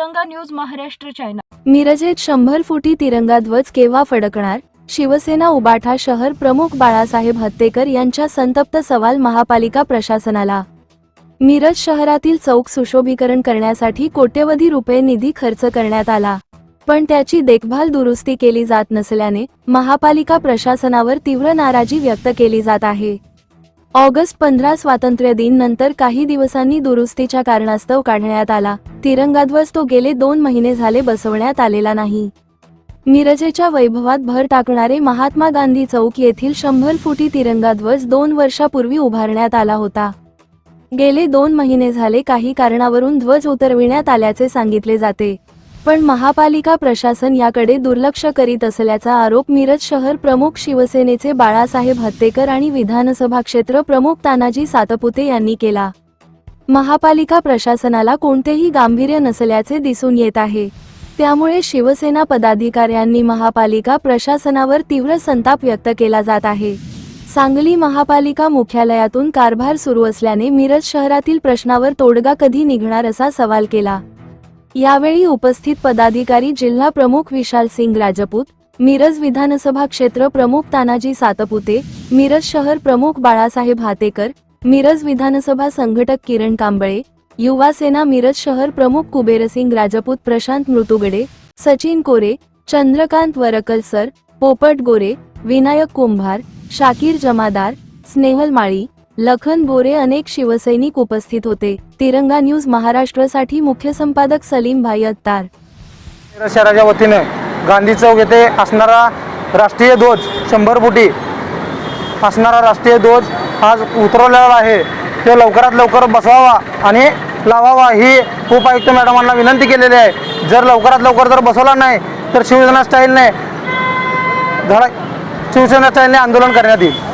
तिरंगा news Maharashtra channel मिरजेत शंभर फुटी तिरंगा ध्वज केव्हा फडकणार? शिवसेना उबाठा शहर प्रमुख बाळासाहेब हत्तेकर यांच्या संतप्त सवाल महापालिका प्रशासनाला. मिरज शहरातील चौक सुशोभीकरण करण्यासाठी कोट्यवधी रुपये निधी खर्च करण्यात आला. पण त्याची देखभाल दुरुस्ती केली जात नसल्याने महापालिका प्रशासनावर तीव्र नाराजी व्यक्त केली जात आहे. ऑगस्ट पंधरा स्वातंत्र्य दिन नंतर काही दिवसांनी दुरुस्तीच्या कारणास्तव काढण्यात आला. तिरंगाध्वज तो गेले दोन महिने झाले बसवण्यात आलेला नाही. मिरजेच्या वैभवात भर टाकणारे महात्मा गांधी चौक येथील शंभर फुटी तिरंगाध्वज दोन वर्षापूर्वी उभारण्यात आला होता. गेले दोन महिने झाले काही कारणावरून ध्वज उतरविण्यात आल्याचे सांगितले जाते. पण महापालिका प्रशासन याकडे दुर्लक्ष करीत असल्याचा आरोप मिरज शहर प्रमुख शिवसेनेचे बाळासाहेब हत्तेकर आणि विधानसभा क्षेत्र प्रमुख तानाजी सातपुते यांनी केला. महापालिका प्रशासनाला कोणतेही गांभीर्य नसल्याचे दिसून येत आहे. त्यामुळे शिवसेना पदाधिकाऱ्यांनी महापालिका प्रशासनावर तीव्र संताप व्यक्त केला जात आहे. सांगली महापालिका मुख्यालयातून कारभार सुरू असल्याने मिरज शहरातील प्रश्नावर तोडगा कधी निघणार असा सवाल केला. यावेळी उपस्थित पदाधिकारी जिल्हा प्रमुख विशाल सिंग राजपूत मिरज विधानसभा क्षेत्र प्रमुख तानाजी सातपुते मिरज शहर प्रमुख बाळासाहेब हातेकर मिरज विधानसभा संघटक किरण कांबळे युवा सेना मिरज शहर प्रमुख कुबेरसिंग राजपूत प्रशांत मृतुगडे सचिन कोरे चंद्रकांत वरकलसर पोपट गोरे विनायक कुंभार शाकीर जमादार स्नेहल माळी लखन बोरे अनेक शिवसैनिक उपस्थित होते. तिरंगा न्यूज महाराष्ट्रासाठी मुख्य संपादक सलीम भाई अत्तार. मिरज शहराच्या वतीने गांधी चौक येथे असणारा राष्ट्रीय ध्वज शंभर फुटी असणारा राष्ट्रीय ध्वज आज उतरवलेला आहे. तो लवकरात लवकर बसवावा आणि लावावा ही उपायुक्त मॅडमांना विनंती केलेली आहे. जर लवकरात लवकर जर बसवला नाही तर शिवसेना स्टाईलने धडा शिवसेना स्टाईलने आंदोलन करण्यात येईल.